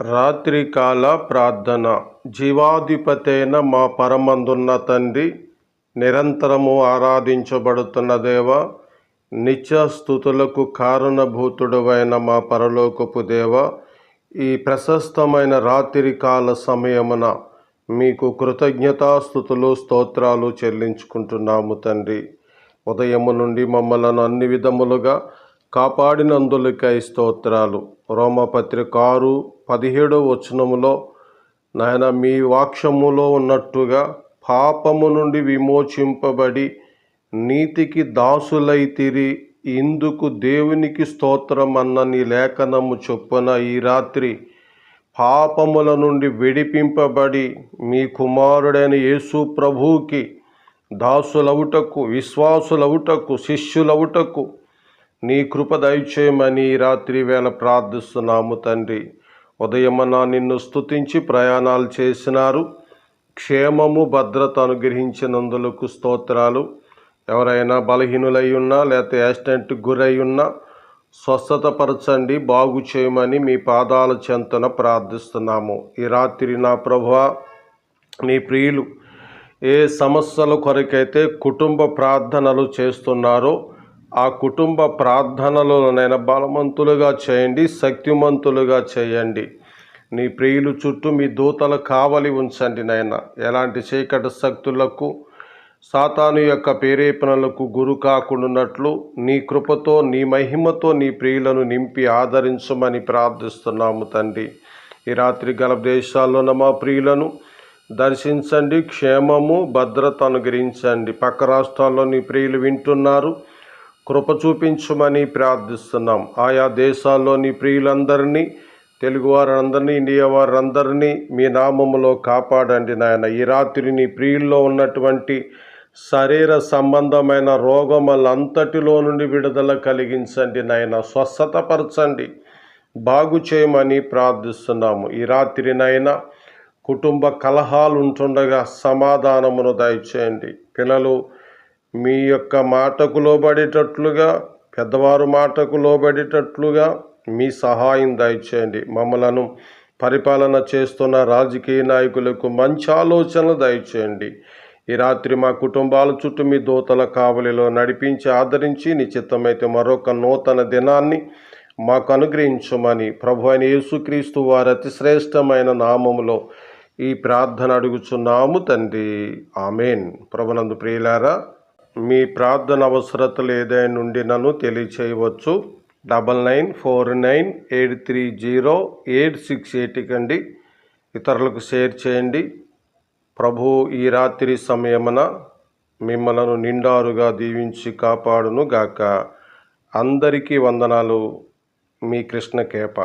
రాత్రికాల ప్రార్థన. జీవాధిపతైన మా పరమందున్న తండ్రి నిరంతరము ఆరాధించబడుతున్న దేవ నిత్య స్థుతులకు కారణభూతుడవైన మా పరలోకపు దేవ ఈ ప్రశస్తమైన రాత్రికాల సమయమున మీకు కృతజ్ఞతాస్థుతులు స్తోత్రాలు చెల్లించుకుంటున్నాము తండ్రి. ఉదయము నుండి మమ్మలను అన్ని విధములుగా కాపాడినందులకై స్తోత్రాలు. రోమపత్రిక ఆరు పదిహేడో వచనములో నాయన మీ వాక్షములో ఉన్నట్టుగా పాపము నుండి విమోచింపబడి నీతికి దాసులైతిరి ఇందుకు దేవునికి స్తోత్రం అన్న నీ లేఖనము చొప్పున ఈ రాత్రి పాపముల నుండి విడిపింపబడి మీ కుమారుడైన యేసు ప్రభువుకి దాసులవుటకు విశ్వాసులవుటకు శిష్యులవుటకు నీ కృప దయచేయమని ఈ రాత్రి వేళ ప్రార్థిస్తున్నాము తండ్రి. ఉదయమన నిన్ను స్తుతించి ప్రయాణాలు చేసినారు. క్షేమము భద్రత అనుగ్రహించినందులకు స్తోత్రాలు. ఎవరైనా బలహీనులై ఉన్నా లేకపోతే యాక్సిడెంట్కి గురై ఉన్నా స్వస్థతపరచండి బాగు చేయమని మీ పాదాల చెంతన ప్రార్థిస్తున్నాము. ఈ రాత్రి నా ప్రభు నీ ప్రియులు ఏ సమస్యల కొరకైతే కుటుంబ ప్రార్థనలు చేస్తున్నారో ఆ కుటుంబ ప్రార్థనలోనైనా బలవంతులుగా చేయండి శక్తిమంతులుగా చేయండి. నీ ప్రియులు చుట్టూ మీ దూతలు కావలి ఉంచండి నాయన ఎలాంటి చీకటి శక్తులకు సాతాను యొక్క ప్రేరేపణలకు గురు కాకుండాట్లు నీ కృపతో నీ మహిమతో నీ ప్రియులను నింపి ఆదరించమని ప్రార్థిస్తున్నాము తండ్రి. ఈ రాత్రి గల దేశాల్లోన మా ప్రియులను దర్శించండి క్షేమము భద్రత అనుగ్రహించండి. పక్క రాష్ట్రాల్లో నీ ప్రియులు వింటున్నారు. కృప చూపించమని ప్రార్థిస్తున్నాం. ఆయా దేశాల్లోని ప్రియులందరినీ తెలుగు వారందరినీ ఇండియా వారందరినీ మీ నామములో కాపాడండి నాయన. ఈ రాత్రి నీ ప్రియుల్లో ఉన్నటువంటి శరీర సంబంధమైన రోగములంతటిలో నుండి విడుదల కలిగించండి నాయన. స్వస్థతపరచండి. బాగు చేయమని ప్రార్థిస్తున్నాము. ఈ రాత్రి నాయన కుటుంబ కలహాలు ఉంటుండగా సమాధానమును దయచేయండి. పిల్లలు మీ యొక్క మాటకు లోబడేటట్లుగా పెద్దవారు మాటకు లోబడేటట్లుగా మీ సహాయం దయచేయండి. మమ్మలను పరిపాలన చేస్తున్న రాజకీయ నాయకులకు మంచి ఆలోచనలు దయచేయండి. ఈ రాత్రి మా కుటుంబాల చుట్టూ మీ దూతల కావలిలో నడిపించి ఆదరించి నిశ్చితమైతే మరొక నూతన దినాన్ని మాకు అనుగ్రహించమని ప్రభు అయిన యేసుక్రీస్తు వారి అతి శ్రేష్టమైన నామములో ఈ ప్రార్థన అడుగుచున్నాము తండ్రి. ఆమెన్. ప్రభునందు ప్రియులారా మీ ప్రార్థన అవసరతలు ఏదైనా నుండి నన్ను తెలియచేయవచ్చు. Double nine four nine eight three zero eight six ఎయిట్కి అండి ఇతరులకు షేర్ చేయండి. ప్రభు ఈ రాత్రి సమయమున మిమ్మలను నిండారుగా దీవించి కాపాడును గాక అందరికీ వందనాలు. మీ కృష్ణ కేప